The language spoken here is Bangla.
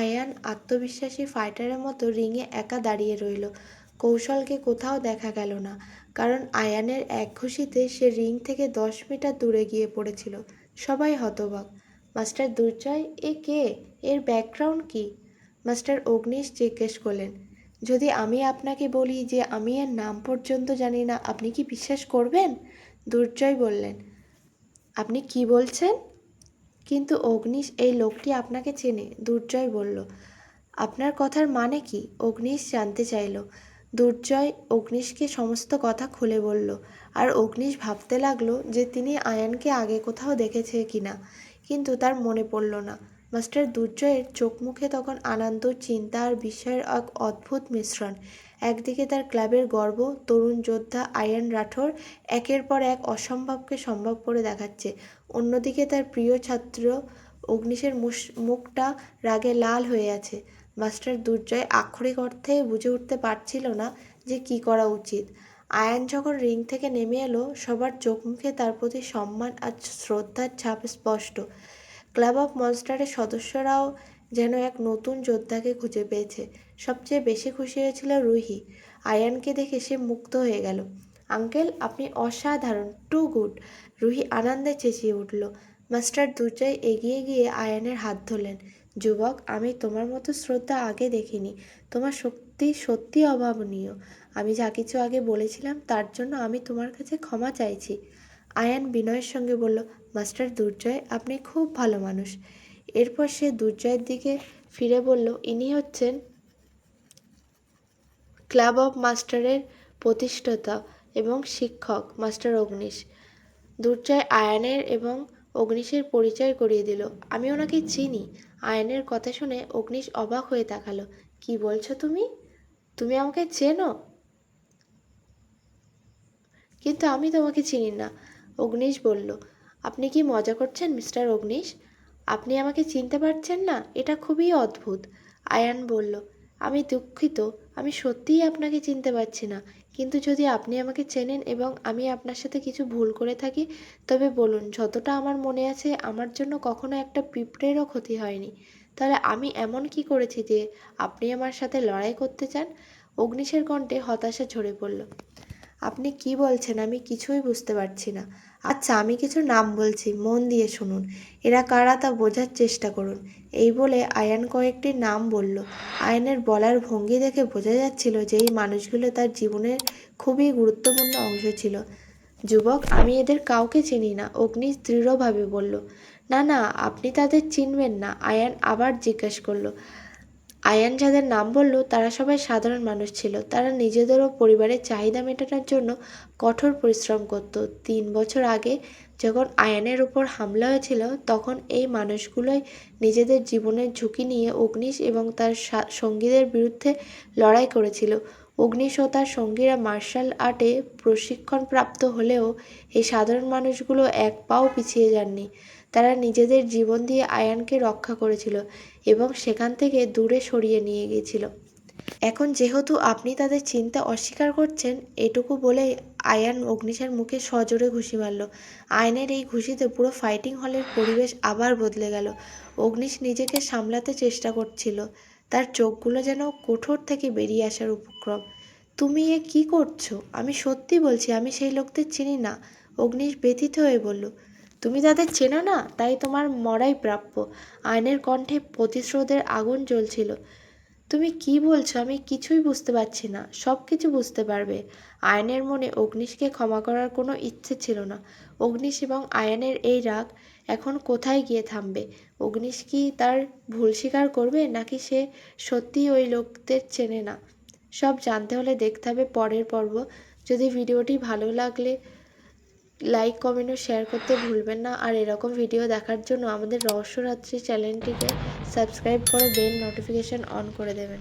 আয়ান আত্মবিশ্বাসী ফাইটারের মতো রিংয়ে একা দাঁড়িয়ে রইল। কৌশলকে কোথাও দেখা গেল না, কারণ আয়ানের এক ঘুষিতে সে রিং থেকে দশ মিটার দূরে গিয়ে পড়েছিল। সবাই হতবাক। মাস্টার দুর্জয়, এ কে? এর ব্যাকগ্রাউন্ড কি? মাস্টার অগ্নিশ জিজ্ঞেস করলেন, যদি আমি আপনাকে বলি যে আমি এর নাম পর্যন্ত জানি না, আপনি কি বিশ্বাস করবেন? দুর্জয় বললেন, আপনি কি বলছেন? কিন্তু অগ্নিশ, এই লোকটি আপনাকে চেনে? দুর্জয় বলল, আপনার কথার মানে কি? অগ্নিশ জানতে চাইল, দুর্জয় অগ্নিশকে সমস্ত কথা খুলে বলল, আর অগ্নিশ ভাবতে লাগল যে তিনি আয়ানকে আগে কোথাও দেখেছে কিনা, কিন্তু তার মনে পড়ল না। মাস্টার দুর্জয়ের চোখ মুখে তখন আনন্দ, চিন্তা আর বিস্ময়ের এক অদ্ভুত মিশ্রণ। একদিকে তার ক্লাবের গর্ব, তরুণ যোদ্ধা আয়ান রাঠোর একের পর এক অসম্ভবকে সম্ভব করে দেখাচ্ছে। অন্যদিকে তার প্রিয় ছাত্র অগ্নিশের মুখটা রাগে লাল হয়ে আছে। মাস্টার দুর্জয় আক্ষরিক অর্থে বুঝে উঠতে পারছিল না যে কি করা উচিত। আয়ান যখন রিং থেকে নেমে এলো, সবার চোখ মুখে তার প্রতি সম্মান আর শ্রদ্ধার ছাপ স্পষ্ট। ক্লাব অফ মনস্টারের সদস্যরাও যেন এক নতুন যোদ্ধাকে খুঁজে পেয়েছে। সবচেয়ে বেশি খুশি হয়েছিল রুহি। আয়ানকে দেখে সে মুক্ত হয়ে গেল। আঙ্কেল, আপনি অসাধারণ, টু গুড। রুহি আনন্দে চেঁচিয়ে উঠল। মাস্টার দুর্জয় এগিয়ে গিয়ে আয়ানের হাত ধরলেন। যুবক, আমি তোমার মতো শ্রদ্ধা আগে দেখিনি। তোমার শক্তি সত্যি অভাবনীয়। আমি যা কিছু আগে বলেছিলাম, তার জন্য আমি তোমার কাছে ক্ষমা চাইছি। আয়ান বিনয়ের সঙ্গে বলল, মাস্টার দুর্জয়, আপনি খুব ভালো মানুষ। এরপর সে দুর্জয়ের দিকে ফিরে বলল, ইনি হচ্ছেন ক্লাব অফ মাস্টারের প্রতিষ্ঠাতা এবং শিক্ষক মাস্টার অগ্নিশ। দুর্জয় আয়ানের এবং অগ্নিশের পরিচয় করিয়ে দিল। আমি ওনাকে চিনি। আয়নের কথা শুনে অগ্নিশ অবাক হয়ে তাকালো। কি বলছো তুমি? তুমি আমাকে চেনো? কিন্তু আমি তোমাকে চিনি না। অগ্নিশ বলল। আপনি কি মজা করছেন, মিস্টার অগ্নিশ? আপনি আমাকে চিনতে পারছেন না? এটা খুবই অদ্ভুত। আয়ান বলল, আমি দুঃখিত, আমি সত্যিই আপনাকে চিনতে পারছি না। কিন্তু যদি আপনি আমাকে চেনেন এবং আমি আপনার সাথে কিছু ভুল করে থাকি, তবে বলুন, যতটা আমার মনে আছে, আমার জন্য কখনো একটা পিঁপড়েরও ক্ষতি হয়নি। তাহলে আমি এমন কি করেছি যে আপনি আমার সাথে লড়াই করতে চান? অগ্নিশের কণ্ঠে হতাশা ঝরে পড়ল। আপনি কি বলছেন আমি কিছুই বুঝতে পারছি না। আচ্ছা আমি কিছু নাম বলছি, মন দিয়ে শুনুন। এরা কারা তা বোঝার চেষ্টা করুন। এই বলে আয়ান কয়েকটি নাম বলল। আয়নের বলার ভঙ্গি দেখে বোঝা যাচ্ছিল যে এই মানুষগুলো তার জীবনের খুবই গুরুত্বপূর্ণ অংশ ছিল। যুবক, আমি এদের কাউকে চিনি না, অগ্নি দৃঢ়ভাবে বলল। না না, আপনি তাদের চিনবেন না, আয়ান আবার জিজ্ঞাসা করল। আয়ান যাদের নাম বলল, তারা সবাই সাধারণ মানুষ ছিল। তারা নিজেদের ও পরিবারের চাহিদা মেটানোর জন্য কঠোর পরিশ্রম করত। তিন বছর আগে যখন আয়ানের উপর হামলা হয়েছিল, তখন এই মানুষগুলোই নিজেদের জীবনের ঝুঁকি নিয়ে অগ্নিশ এবং তার সঙ্গীদের বিরুদ্ধে লড়াই করেছিল। অগ্নিশ ও তার সঙ্গীরা মার্শাল আর্টে প্রশিক্ষণপ্রাপ্ত হলেও এই সাধারণ মানুষগুলো এক পাও পিছিয়ে যাননি। তারা নিজেদের জীবন দিয়ে আয়ানকে রক্ষা করেছিল এবং সেখান থেকে দূরে সরিয়ে নিয়ে গিয়েছিল। এখন যেহেতু আপনি তাদের চিন্তা অস্বীকার করছেন, এটুকু বলে আয়ান অগ্নিশের মুখে সজোরে ঘুষি মারল। আয়নের এই ঘুষিতে পুরো ফাইটিং হলের পরিবেশ আবার বদলে গেল। অগ্নিশ নিজেকে সামলাতে চেষ্টা করছিল। তার চোখগুলো যেন কঠোর থেকে বেরিয়ে আসার উপক্রম। তুমি এ কি করছ? আমি সত্যি বলছি, আমি সেই লোকদের চিনি না। অগ্নিশ ব্যথিত হয়ে বলল, তুমি তাদের চেনো না? তাই তোমার মরাই প্রাপ্য। আয়নের কণ্ঠে প্রতিশ্রোধের আগুন জ্বলছিল। তুমি কি বলছো? আমি কিছুই বুঝতে পারছি না। সব কিছু বুঝতে পারবে। আয়নের মনে অগ্নিশকে ক্ষমা করার কোনো ইচ্ছে ছিল না। অগ্নিশ এবং আয়নের এই রাগ এখন কোথায় গিয়ে থামবে? অগ্নিশ কি তার ভুল স্বীকার করবে, নাকি সে সত্যিই ওই লোকদের চেনে না? সব জানতে হলে দেখতে হবে পরের পর্ব। যদি ভিডিওটি ভালো লাগলে লাইক কমেন্ট ও শেয়ার করতে ভুলবেন না। আর এরকম ভিডিও দেখার জন্য আমাদের রহস্যরাত্রি চ্যানেলটিকে সাবস্ক্রাইব করে বেল নোটিফিকেশান অন করে দেবেন।